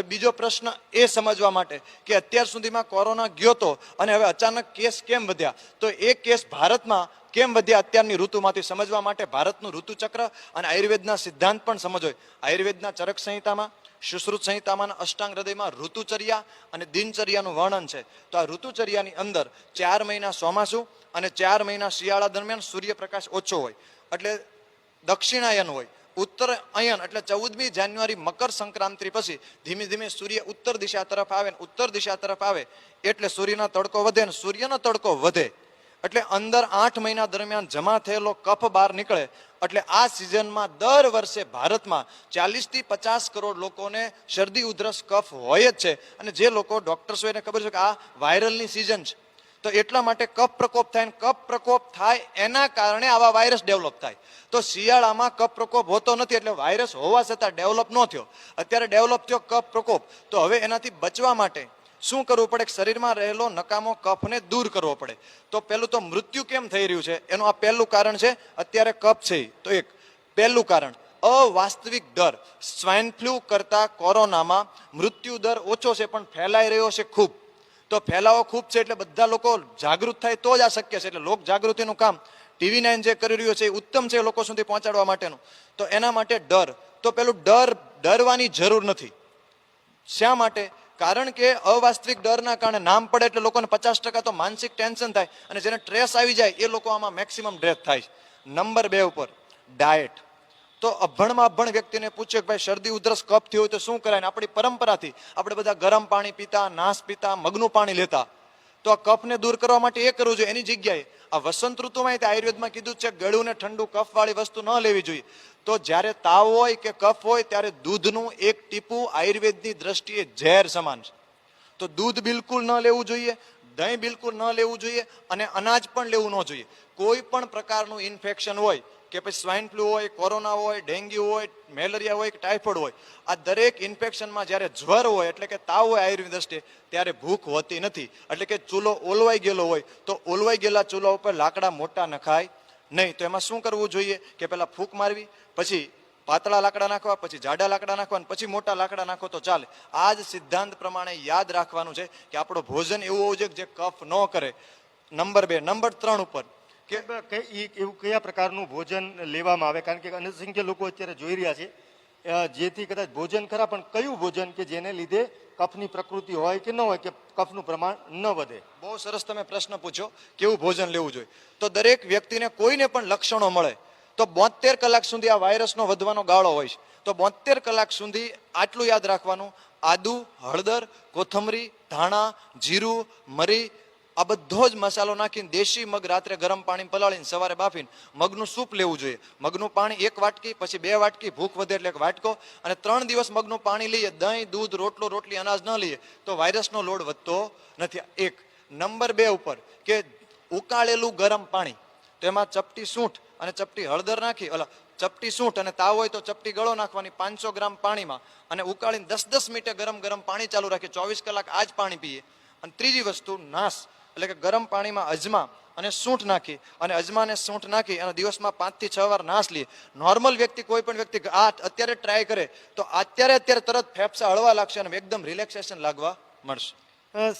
હવે બીજો પ્રશ્ન એ સમજવા માટે કે અત્યાર સુધીમાં કોરોના ગયો તો અને હવે અચાનક કેસ કેમ વધ્યા? તો એ કેસ ભારતમાં કેમ વધ્યા અત્યારની ઋતુમાંથી સમજવા માટે ભારતનું ઋતુચક્ર અને આયુર્વેદના સિદ્ધાંત પણ સમજો આયુર્વેદના ચરક સંહિતામાં, સુશ્રુત સંહિતામાં અષ્ટાંગ હૃદયમાં ઋતુચર્યા અને દિનચર્યાનું વર્ણન છે. તો આ ઋતુચર્યાની અંદર ચાર મહિના ચોમાસું અને ચાર મહિના શિયાળા દરમિયાન સૂર્યપ્રકાશ ઓછો હોય. એટલે દક્ષિણાયન હોય. ઉત્તર અયન એટલે ચૌદમી જાન્યુઆરી મકર સંક્રાંતિ પછી ધીમે ધીમે સૂર્ય ઉત્તર દિશા તરફ આવે ને ઉત્તર દિશા તરફ આવે એટલે સૂર્યનો તડકો વધે ને સૂર્યનો તડકો વધે. એટલે અંદર આઠ મહિના દરમિયાન જમા થયેલો કફ બહાર નીકળે એટલે આ સિઝનમાં દર વર્ષે ભારતમાં ચાલીસથી પચાસ કરોડ લોકોને શરદી ઉધરસ કફ હોય જ છે. અને જે લોકો ડોક્ટર્સ એને ખબર છે કે આ વાયરલની સિઝન છે. તો એટલા માટે કફ પ્રકોપ થાય કફ પ્રકોપ થાય એના કારણે આવા વાયરસ ડેવલપ થાય. તો શિયાળામાં કફ પ્રકોપ હોતો નથી એટલે વાયરસ હોવા છતાં ડેવલપ ન થયો. અત્યારે ડેવલપ થયો કફ પ્રકોપ. તો હવે એનાથી બચવા માટે શું કરવું પડે? શરીરમાં રહેલો નકામો કફને દૂર કરવો પડે. તો પહેલું તો મૃત્યુ કેમ થઈ રહ્યું છે? એનું આ પહેલું કારણ છે. અત્યારે કફ છે તો એક. પહેલું કારણ. અવાસ્તવિક દર. સ્વાઇન ફ્લૂ કરતા કોરોનામાં મૃત્યુ દર ઓછો છે પણ ફેલાઈ રહ્યો છે ખૂબ. તો ફેલાવો ખૂબ છે એટલે બધા લોકો જાગૃત થાય તો જ આ શક્ય છે. એટલે લોક જાગૃતિનું કામ ટીવી નાઇન જે કરી રહ્યું છે એ ઉત્તમ છે લોકો સુધી પહોંચાડવા માટેનું. તો એના માટે ડર. તો પેલું ડર ડરવાની જરૂર નથી. શા માટે? કારણ કે અવાસ્તવિક ડરના કારણે નામ પડે એટલે લોકોને પચાસ ટકા તો માનસિક ટેન્શન થાય અને જેને ટ્રેસ આવી જાય એ લોકો આમાં મેક્સિમમ ડ્રેસ થાય નંબર બે ઉપર ડાયટ. તો અભણમાં અભણ વ્યક્તિને પૂછે કે ભાઈ, શરદી ઉધરસ કફ થયો હોય તો શું કરાય? આપણી પરંપરાથી આપણે બધા ગરમ પાણી પીતા નાસ પીતા, મગનું પાણી લેતા. તો આ કફને દૂર કરવા માટે એ કરવું જોઈએ. એની જગ્યાએ આ વસંત ઋતુમાં આયુર્વેદમાં કીધું છે ગળ્યું ને ઠંડુ કફ વાળી વસ્તુ ન લેવી જોઈએ. તો જ્યારે તાવ હોય કે કફ હોય, ત્યારે દૂધનું એક ટીપું આયુર્વેદની દ્રષ્ટિએ ઝેર સમાન છે. તો દૂધ બિલકુલ ન લેવું જોઈએ, દહીં બિલકુલ ન લેવું જોઈએ અને અનાજ પણ લેવું ન જોઈએ. કોઈ પણ પ્રકારનું ઇન્ફેક્શન હોય કે પછી સ્વાઇન ફ્લૂ હોય, કોરોના હોય, ડેન્ગ્યુ હોય, મેલેરિયા હોય કે ટાઇફોઇડ હોય, આ દરેક ઇન્ફેક્શનમાં જ્યારે જ્વર હોય, એટલે કે તાવ હોય આયુર્વેદ દ્રષ્ટિએ, ત્યારે ભૂખ હોતી નથી. એટલે કે ચૂલો ઓલવાઈ ગયેલો હોય, તો ઓલવાઈ ગયેલા ચૂલા ઉપર લાકડા મોટા નખાય નહીં. તો એમાં શું કરવું જોઈએ? કે પહેલાં ફૂંક મારવી, પછી પાતળા લાકડા નાખવા, પછી જાડા લાકડા નાખવા પછી મોટા લાકડા નાખો તો ચાલે. આ જ સિદ્ધાંત પ્રમાણે યાદ રાખવાનું છે કે આપણો ભોજન એવું હોવું જોઈએ કે જે કફ ન કરે. નંબર બે. નંબર ત્રણ ઉપર કે એવું કયા પ્રકારનું ભોજન લેવામાં આવે? કારણ કે અનસંખ્ય લોકો અત્યારે જોઈ રહ્યા છે જેથી કદાચ ભોજન ખરા પણ કયું ભોજન કે જેને લીધે કફની પ્રકૃતિ હોય કે ન હોય કે કફનું પ્રમાણ ન વધે? બહુ સરસ તમે પ્રશ્ન પૂછો કેવું ભોજન લેવું જોઈએ? તો દરેક વ્યક્તિને કોઈને પણ લક્ષણો મળે. તો બોતેર કલાક સુધી આ વાયરસનો વધવાનો ગાળો હોય છે. તો બોતેર કલાક સુધી આટલું યાદ રાખવાનું. આદુ હળદર કોથમરી ધાણા જીરું મરી આ બધો જ મસાલો નાખીને દેશી મગ રાત્રે ગરમ પાણી પલાળીને સવારે બાફીને મગનું સૂપ લેવું જોઈએ. મગનું પાણી એક વાટકી, પછી બે વાટકી, ભૂખ વધે એટલે એક વાટકો, અને ત્રણ દિવસ મગનું પાણી લઈએ, દહીં, દૂધ, રોટલો, રોટલી અનાજ ન લઈએ, તો વાયરસનો લોડ વધતો નથી. એક. નંબર બે ઉપર કે ઉકાળેલું ગરમ પાણી. તો એમાં ચપટી સૂંઠ અને ચપટી હળદર નાખી ઓલા ચપટી સૂંઠ અને તાવ હોય તો ચપટી ગળો નાખવાની પાંચસો ગ્રામ પાણીમાં અને ઉકાળીને દસ દસ મિનિટે ગરમ ગરમ પાણી ચાલુ રાખીએ. ચોવીસ કલાક આ જ પાણી પીએ. અને ત્રીજી વસ્તુ, નાશ. એટલે કે ગરમ પાણીમાં અજમા અને સૂંઠ નાખી અને અજમાને સૂંઠ નાખી અને દિવસમાં પાંચથી છ વાર નાશ લે. નોર્મલ વ્યક્તિ, કોઈ પણ વ્યક્તિ આ અત્યારે ટ્રાય કરે, તો અત્યારે અત્યારે તરત ફેફસા હળવા લાગશે અને એકદમ રિલેક્સેશન લાગવા મળશે.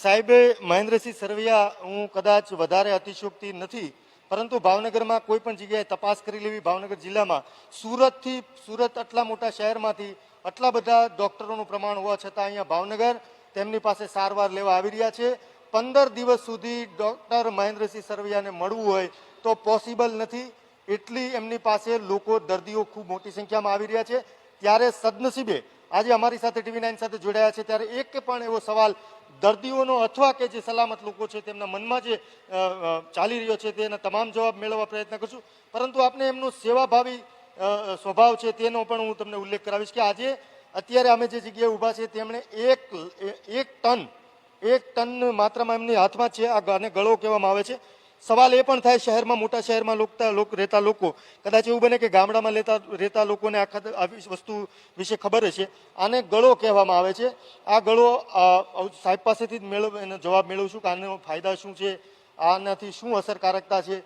સાહેબે મહેન્દ્રસિંહ સરવૈયા, હું કદાચ વધારે અતિશોક્તિ નથી, પરંતુ ભાવનગરમાં કોઈ પણ જગ્યાએ તપાસ કરી લેવી ભાવનગર જિલ્લામાં, સુરતથી, સુરત આટલા મોટા શહેરમાંથી, આટલા બધા ડોક્ટરોનું પ્રમાણ હોવા છતાં અહીંયા ભાવનગર તેમની પાસે સારવાર લેવા આવી રહ્યા છે. પંદર દિવસ સુધી ડૉક્ટર મહેન્દ્રસિંહ સરવૈયાને મળવું હોય તો પોસિબલ નથી. એટલી એમની પાસે લોકો દર્દીઓ ખૂબ મોટી સંખ્યામાં આવી રહ્યા છે. ત્યારે સદનસીબે આજે અમારી સાથે ટીવી નાઇન સાથે જોડાયા છે. ત્યારે એક પણ એવો સવાલ, દર્દીઓનો અથવા કે જે સલામત લોકો છે તેમના મનમાં જે ચાલી રહ્યો છે તેના તમામ જવાબ મેળવવા પ્રયત્ન કરશું. પરંતુ આપણે એમનો સેવાભાવી સ્વભાવ છે તેનો પણ હું તમને ઉલ્લેખ કરાવીશ કે આજે, અત્યારે અમે જે જગ્યાએ ઊભા છે તેમણે એક એક ટન એક ટન માત્રામાં એમની હાથમાં છે, આ આને ગળો કહેવામાં આવે છે. સવાલ એ પણ થાય, શહેરમાં, મોટા શહેરમાં લોકતા લોક, રહેતા લોકો, કદાચ એવું બને કે ગામડામાં લેતા રહેતા લોકોને આખા આવી વસ્તુ વિશે ખબર હશે. આને ગળો કહેવામાં આવે છે. આ ગળો સાહેબ પાસેથી જ મેળવ એનો જવાબ મેળવું છું કે આનો ફાયદા શું છે, આનાથી શું અસરકારકતા છે.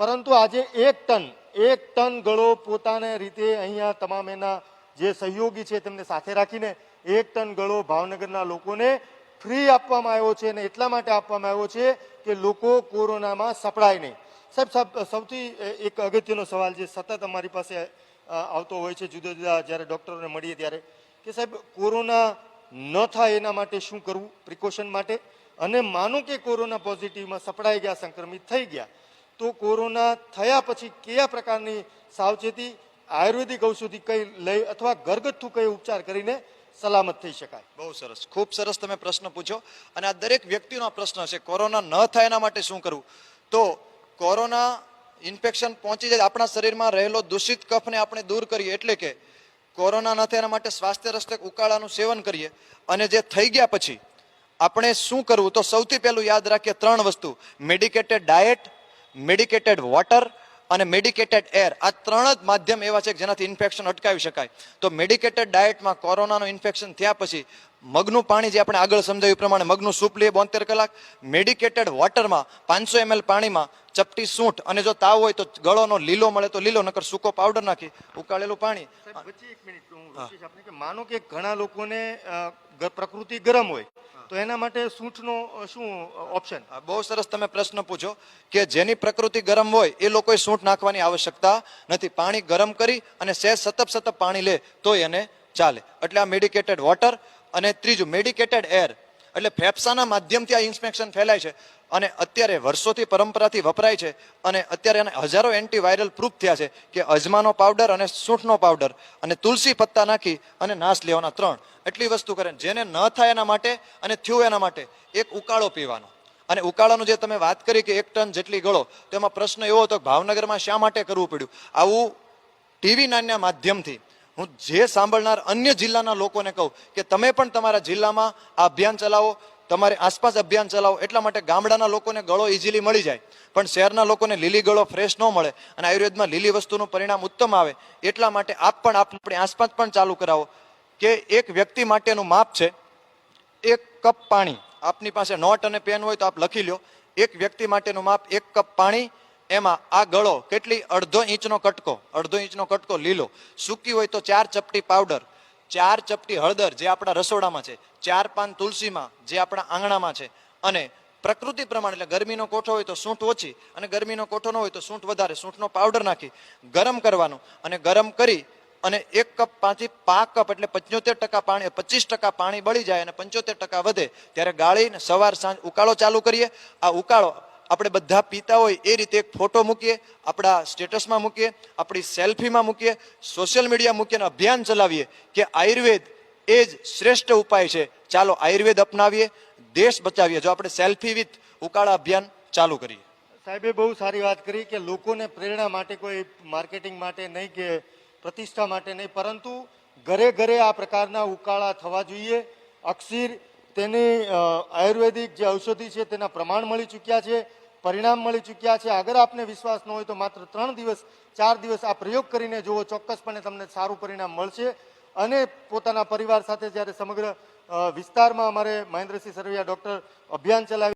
પરંતુ આજે એક ટન એક ટન ગળો પોતાને રીતે અહીંયા તમામ એના જે સહયોગી છે તેમને સાથે રાખીને એક ટન ગળો ભાવનગરના લોકોને ફ્રી આપવામાં આવ્યો છે અને એટલા માટે આપવામાં આવ્યો છે કે લોકો કોરોનામાં સપડાય નહીં. સાહેબ સૌથી એક અગત્યનો સવાલ જે સતત અમારી પાસે આવતો હોય છે જુદા જુદા જ્યારે ડૉક્ટરોને મળીએ ત્યારે, કે સાહેબ, કોરોના ન થાય એના માટે શું કરવું પ્રિકોશન માટે? અને માનો કે કોરોના પોઝિટિવમાં સપડાઈ ગયા, સંક્રમિત થઈ ગયા, તો કોરોના થયા પછી કયા પ્રકારની સાવચેતી આયુર્વેદિક ઔષધિ કઈ લઈ અથવા ઘરગથ્થુ કઈ ઉપચાર કરીને સલામત થઈ શકાય. બહુ સરસ. ખૂબ સરસ તમે પ્રશ્ન પૂછો. અને આ દરેક વ્યક્તિનો પ્રશ્ન છે, કોરોના ન થાય એના માટે શું કરવું? તો કોરોના ઇન્ફેક્શન પહોંચી જાય, આપણા શરીરમાં રહેલો દૂષિત કફને આપણે દૂર કરીએ એટલે કે કોરોના ન થાય એના માટે સ્વાસ્થ્ય રસ્તક ઉકાળાનું સેવન કરીએ. અને જે થઈ ગયા પછી આપણે શું કરવું? તો સૌથી પહેલું યાદ રાખીએ ત્રણ વસ્તુ. મેડિકેટેડ ડાયટ મેડિકેટેડ વોટર અને મેડિકેટેડ એર આ ત્રણ જ માધ્યમ એવા છે કે જેનાથી ઇન્ફેક્શન અટકાવી શકાય. તો મેડિકેટેડ ડાયટમાં કોરોનાનું ઇન્ફેક્શન થયા પછી મગનું પાણી જે આપણે આગળ સમજાવ્યું પ્રમાણે મગનું સૂપ લઈએ બોતેર કલાક. મેડિકેટેડ વોટરમાં પાંચસો એમએલ પાણીમાં ચપટી સૂંઠ અને જો તાવ હોય તો ગળોનો લીલો મળે તો લીલો નકર સૂકો પાવડર નાખી ઉકાળેલું પાણી. સાહેબ, એક મિનિટ હું કે માનો કે ઘણા લોકોને પ્રકૃતિ ગરમ હોય તો એના માટે સૂંઠનો શું ઓપ્શન બહુ સરસ તમે પ્રશ્ન પૂછો કે જેની પ્રકૃતિ ગરમ હોય એ લોકોએ સૂંઠ નાખવાની આવશ્યકતા નથી. પાણી ગરમ કરી અને સહેજ સતપ સતપ પાણી લે તો એને ચાલે. એટલે આ મેડિકેટેડ વોટર અને ત્રીજું મેડિકેટેડ એર એટલે ફેફસાના માધ્યમથી આ ઇન્ફેક્શન ફેલાય છે અને અત્યારે વર્ષોથી પરંપરાથી વપરાય છે અને અત્યારે એને હજારો એન્ટીવાયરલ પ્રૂફ થયા છે કે અજમાનો પાવડર અને સૂંઠનો પાવડર અને તુલસી પત્તા નાખી અને નાશ લેવાના ત્રણ. એટલી વસ્તુ કરે જેને ન થાય એના માટે અને થયું એના માટે એક ઉકાળો પીવાનો. અને ઉકાળાનું જે તમે વાત કરી કે એક ટન જેટલી ગળો તો એમાં પ્રશ્ન એવો હતો ભાવનગરમાં શા માટે કરવું પડ્યું? આવું ટીવી નાના માધ્યમથી હું જે સાંભળનાર અન્ય જિલ્લાના લોકોને કહું કે તમે પણ તમારા જિલ્લામાં આ અભિયાન ચલાવો, તમારી આસપાસ અભિયાન ચલાવો, એટલા માટે ગામડાના લોકોને ગળો ઇઝીલી મળી જાય. પણ શહેરના લોકોને લીલી ગળો ફ્રેશ ન મળે અને આયુર્વેદમાં લીલી વસ્તુનું પરિણામ ઉત્તમ આવે, એટલા માટે આપ પણ આપણી આસપાસ પણ ચાલુ કરાવો કે એક વ્યક્તિ માટેનું માપ છે, એક કપ પાણી. આપની પાસે નોટ અને પેન હોય તો આપ લખી લો એક વ્યક્તિ માટેનું માપ એક કપ પાણી એમાં આ ગળો કેટલી અડધો ઇંચનો કટકો, અડધો ઇંચનો કટકો લીલો. સૂકી હોય તો ચાર ચપટી પાવડર, ચાર ચપટી હળદર જે આપણા રસોડામાં છે, ચાર પાન તુલસીમાં જે આપણા આંગણામાં છે. અને પ્રકૃતિ પ્રમાણે એટલે ગરમીનો કોઠો હોય તો સૂંઠ ઓછી, અને ગરમીનો કોઠો ન હોય તો સૂંઠ વધારે, સૂંઠનો પાવડર નાખી, ગરમ કરવાનું. અને ગરમ કરી, અને એક કપ પાંચથી પાંચ કપ એટલે પંચોતેર ટકા પાણી, પચીસ ટકા પાણી બળી જાય અને પંચોતેર ટકા વધે, ત્યારે ગાળીને સવાર સાંજ ઉકાળો ચાલુ કરીએ. આ ઉકાળો આપણે બધા પીતા હોય એ રીતે એક ફોટો મૂકીએ, આપણા સ્ટેટસમાં મૂકીએ, આપણી સેલ્ફીમાં મૂકીએ, સોશિયલ મીડિયા મૂકીને અભિયાન ચલાવીએ કે આયુર્વેદ એ જ શ્રેષ્ઠ ઉપાય છે. ચાલો આયુર્વેદ અપનાવીએ, દેશ બચાવીએ. જો આપણે સેલ્ફી વિથ ઉકાળા અભિયાન ચાલુ કરીએ. સાહેબે બહુ સારી વાત કરી કે લોકોને પ્રેરણા માટે કોઈ માર્કેટિંગ માટે નહીં કે પ્રતિષ્ઠા માટે નહીં, પરંતુ ઘરે ઘરે આ પ્રકારના ઉકાળા થવા જોઈએ. અક્ષીર તેની આયુર્વેદિક જે ઔષધિ છે તેના પ્રમાણ મળી ચૂક્યા છે, પરિણામ મળી ચૂક્યા છે. અગર આપને વિશ્વાસ ન હોય તો માત્ર ત્રણ દિવસ, ચાર દિવસ આ પ્રયોગ કરીને જુઓ, ચોક્કસપણે તમને સારું પરિણામ મળશે. અને પોતાના પરિવાર સાથે જ્યારે સમગ્ર વિસ્તારમાં અમારે મહેન્દ્રસિંહ સરવૈયા ડૉક્ટર અભિયાન ચલાવી